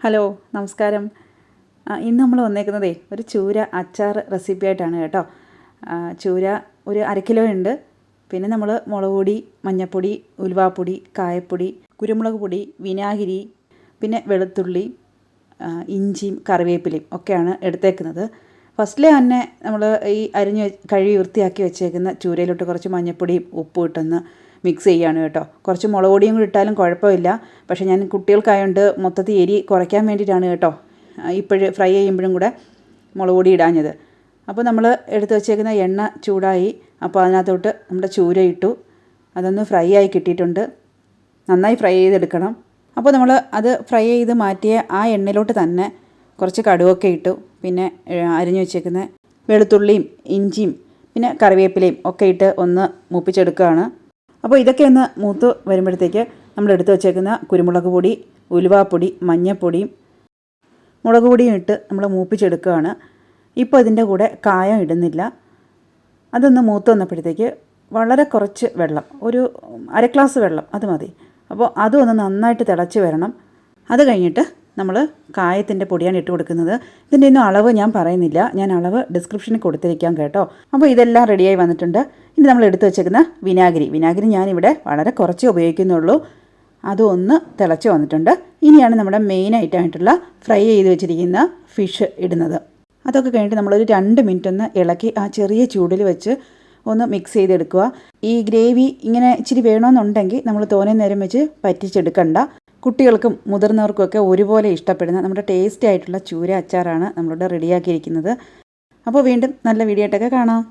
Hello നമസ്കാരം. ഇന്ന് നമ്മൾ വന്നേക്കുന്നതേ ഒരു ചൂര അച്ചാർ റെസിപ്പി ആയിട്ടാണ് കേട്ടോ. ചൂര ഒരു അര കിലോ ഉണ്ട്. പിന്നെ നമ്മൾ മുളക് പൊടി മഞ്ഞൾപ്പൊടി ഉലുവാപ്പൊടി കായപ്പൊടി കുരുമുളക് പൊടി വിനാഗിരി പിന്നെ വെളുത്തുള്ളി ഇഞ്ചിയും കറിവേപ്പിലയും ഒക്കെയാണ് എടുത്തേക്കുന്നത്. ഫസ്റ്റിലെ തന്നെ നമ്മൾ ഈ അരിഞ്ഞ് കഴുകി വൃത്തിയാക്കി വെച്ചേക്കുന്ന ചൂരയിലോട്ട് കുറച്ച് മഞ്ഞൾപ്പൊടിയും ഉപ്പും ഇട്ടൊന്ന് മിക്സ് ചെയ്യാണ് കേട്ടോ. കുറച്ച് മുളക് പൊടിയും കൂടി ഇട്ടാലും കുഴപ്പമില്ല. പക്ഷേ ഞാൻ കുട്ടികൾക്കായതുകൊണ്ട് മൊത്തത്തിൽ എരി കുറയ്ക്കാൻ വേണ്ടിയിട്ടാണ് കേട്ടോ ഇപ്പോഴും ഫ്രൈ ചെയ്യുമ്പോഴും കൂടെ മുളക് പൊടി ഇടാഞ്ഞത്. അപ്പോൾ നമ്മൾ എടുത്ത് വെച്ചേക്കുന്ന എണ്ണ ചൂടായി. അപ്പോൾ അതിനകത്തോട്ട് നമ്മുടെ ചൂര ഇട്ടു. അതൊന്ന് ഫ്രൈ ആയി കിട്ടിയിട്ടുണ്ട്. നന്നായി ഫ്രൈ ചെയ്തെടുക്കണം. അപ്പോൾ നമ്മൾ അത് ഫ്രൈ ചെയ്ത് മാറ്റിയ ആ എണ്ണയിലോട്ട് തന്നെ കുറച്ച് കടുവൊക്കെ ഇട്ടു. പിന്നെ അരിഞ്ഞു വെച്ചേക്കുന്ന വെളുത്തുള്ളിയും ഇഞ്ചിയും പിന്നെ കറിവേപ്പിലയും ഒക്കെ ഇട്ട് ഒന്ന് മൂപ്പിച്ചെടുക്കുകയാണ്. അപ്പോൾ ഇതൊക്കെ ഒന്ന് മൂത്ത് വരുമ്പോഴത്തേക്ക് നമ്മൾ എടുത്തു വച്ചേക്കുന്ന കുരുമുളക് പൊടി ഉലുവാപ്പൊടി മഞ്ഞൾപ്പൊടിയും മുളക് പൊടിയും ഇട്ട് നമ്മൾ മൂപ്പിച്ചെടുക്കുകയാണ്. ഇപ്പോൾ ഇതിന്റെ കൂടെ കായം ഇടുന്നില്ല. അതൊന്ന് മൂത്ത് വന്നപ്പോഴത്തേക്ക് വളരെ കുറച്ച് വെള്ളം ഒരു അര ഗ്ലാസ് വെള്ളം അത് മതി. അപ്പോൾ അതൊന്ന് നന്നായിട്ട് തിളച്ച് വരണം. അത് കഴിഞ്ഞിട്ട് നമ്മൾ കായത്തിന്റെ പൊടിയാണ് ഇട്ട് കൊടുക്കുന്നത്. ഇതിന്റെ ഒന്നും അളവ് ഞാൻ പറയുന്നില്ല. ഞാൻ അളവ് ഡിസ്ക്രിപ്ഷനിൽ കൊടുത്തിരിക്കാം കേട്ടോ. അപ്പോൾ ഇതെല്ലാം റെഡിയായി വന്നിട്ടുണ്ട്. ഇനി നമ്മൾ എടുത്തു വെച്ചേക്കുന്ന വിനാഗിരി. വിനാഗിരി ഞാനിവിടെ വളരെ കുറച്ചേ ഉപയോഗിക്കുന്നുള്ളൂ. അതൊന്ന് തിളച്ച് വന്നിട്ടുണ്ട്. ഇനിയാണ് നമ്മുടെ മെയിൻ ഐറ്റമായിട്ടുള്ള ഫ്രൈ ചെയ്ത് വെച്ചിരിക്കുന്ന ഫിഷ് ഇടുന്നത്. അതൊക്കെ കഴിഞ്ഞിട്ട് നമ്മളൊരു രണ്ട് മിനിറ്റ് ഒന്ന് ഇളക്കി ആ ചെറിയ ചൂടിൽ വെച്ച് ഒന്ന് മിക്സ് ചെയ്തെടുക്കുക. ഈ ഗ്രേവി ഇങ്ങനെ ഇച്ചിരി വേണമെന്നുണ്ടെങ്കിൽ നമ്മൾ തോനെ നേരം വെച്ച് പറ്റിച്ചെടുക്കണ്ട. കുട്ടികൾക്കും മുതിർന്നവർക്കുമൊക്കെ ഒരുപോലെ ഇഷ്ടപ്പെടുന്ന നമ്മുടെ ടേസ്റ്റി ആയിട്ടുള്ള ചൂര അച്ചാറാണ് നമ്മളിവിടെ റെഡിയാക്കിയിരിക്കുന്നത് അപ്പോൾ വീണ്ടും നല്ല വീഡിയോ ആയിട്ടൊക്കെ കാണാം.